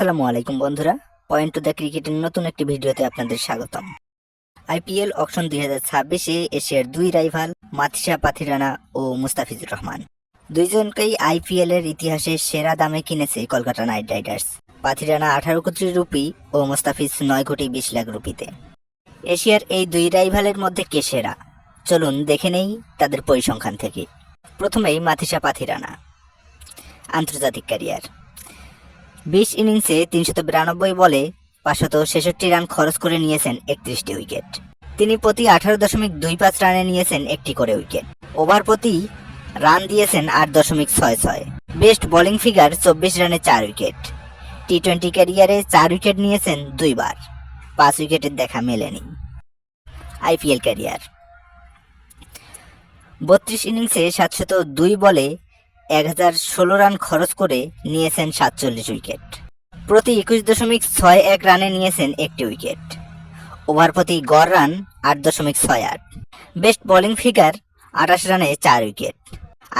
আসসালামু আলাইকুম, বন্ধুরা। পয়েন্ট টু দ্য ক্রিকেটের নতুন একটি ভিডিওতে আপনাদের স্বাগতম। আইপিএল অকশন দুই হাজার ছাব্বিশে এশিয়ার দুই রাইভাল মাথিসা পাথিরানা ও মুস্তাফিজুর রহমান। দুইজনকেই আইপিএল এর ইতিহাসে সেরা দামে কিনেছে কলকাতা নাইট রাইডার্স। পাথিরানা আঠারো কোটি রুপি ও মুস্তাফিজ নয় কোটি বিশ লাখ রুপিতে। এশিয়ার এই দুই রাইভালের মধ্যে কে সেরা? চলুন দেখে নেই তাদের পরিসংখ্যান থেকে। প্রথমেই মাথিসা পাথিরানা। আন্তর্জাতিক ক্যারিয়ার। বিশ ইনিংসে তিনশত বিরানব্বই বলে পাঁচশত ছেষট্টি রান খরচ করে নিয়েছেন একত্রিশটি উইকেট। তিনি প্রতি আঠারো দশমিক দুই পাঁচ রানে নিয়েছেন একটি করে উইকেট। ওভার প্রতি রান দিয়েছেন আট দশমিক ছয় ছয়। বেস্ট বোলিং ফিগার চব্বিশ রানে চার উইকেট। টি টোয়েন্টি ক্যারিয়ারে চার উইকেট নিয়েছেন দুইবার। পাঁচ উইকেটের দেখা মেলেনি। IPL career. বত্রিশ ইনিংসে সাতশত দুই বলে এক হাজার ষোলো রান খরচ করে নিয়েছেন সাতচল্লিশ উইকেট। প্রতি একুশ দশমিক ছয় এক রানে নিয়েছেন একটি উইকেট। ওভার প্রতি গড় রান আট দশমিক ছয় আট। বেস্ট বোলিং ফিগার আঠাশ রানে চার উইকেট।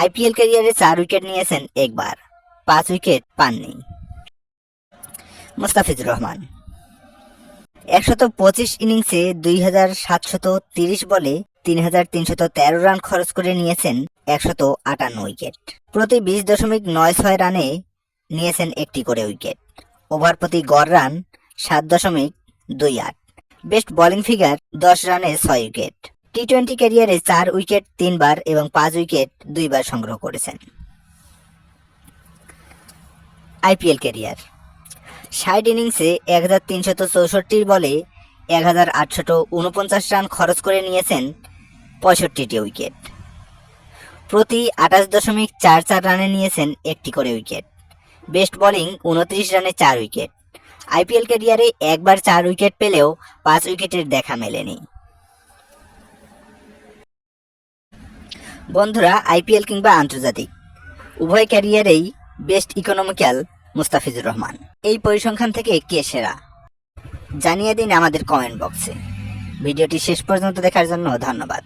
আইপিএল ক্যারিয়ারে চার উইকেট নিয়েছেন একবার, পাঁচ উইকেট পাননি। মুস্তাফিজুর রহমান। একশত পঁচিশ ইনিংসে দুই হাজার সাতশত তিরিশ বলে তিন হাজার তিনশত তেরো রান খরচ করে নিয়েছেন একশত আটান্ন উইকেট। প্রতি বিশ দশমিক নয় ছয় রানে নিয়েছেন একটি করে উইকেট। ওভার প্রতি গড় রান সাত দশমিক দুই আট। বেস্ট বোলিং ফিগার, দশ রানে ছয় উইকেট। টি টোয়েন্টি ক্যারিয়ারে চার উইকেট, তিনবার এবং পাঁচ উইকেট দুইবার সংগ্রহ করেছেন। IPL career. ষাট ইনিংসে এক হাজার তিনশত চৌষট্টির বলে এক হাজার আটশত উনপঞ্চাশ রান খরচ করে নিয়েছেন পঁয়ষট্টিটি উইকেট। প্রতি আঠাশ দশমিক চার চার রানে নিয়েছেন একটি করে উইকেট। বেস্ট বোলিং উনত্রিশ রানে চার উইকেট। আইপিএল ক্যারিয়ারে একবার চার উইকেট পেলেও পাঁচ উইকেটের দেখা মেলেনি। বন্ধুরা, আইপিএল কিংবা আন্তর্জাতিক, উভয় ক্যারিয়ারেই বেস্ট ইকোনমিক্যাল মুস্তাফিজুর রহমান। এই পরিসংখ্যান থেকে কে সেরা? জানিয়ে দিন আমাদের কমেন্ট বক্সে। ভিডিওটি শেষ পর্যন্ত দেখার জন্য ধন্যবাদ।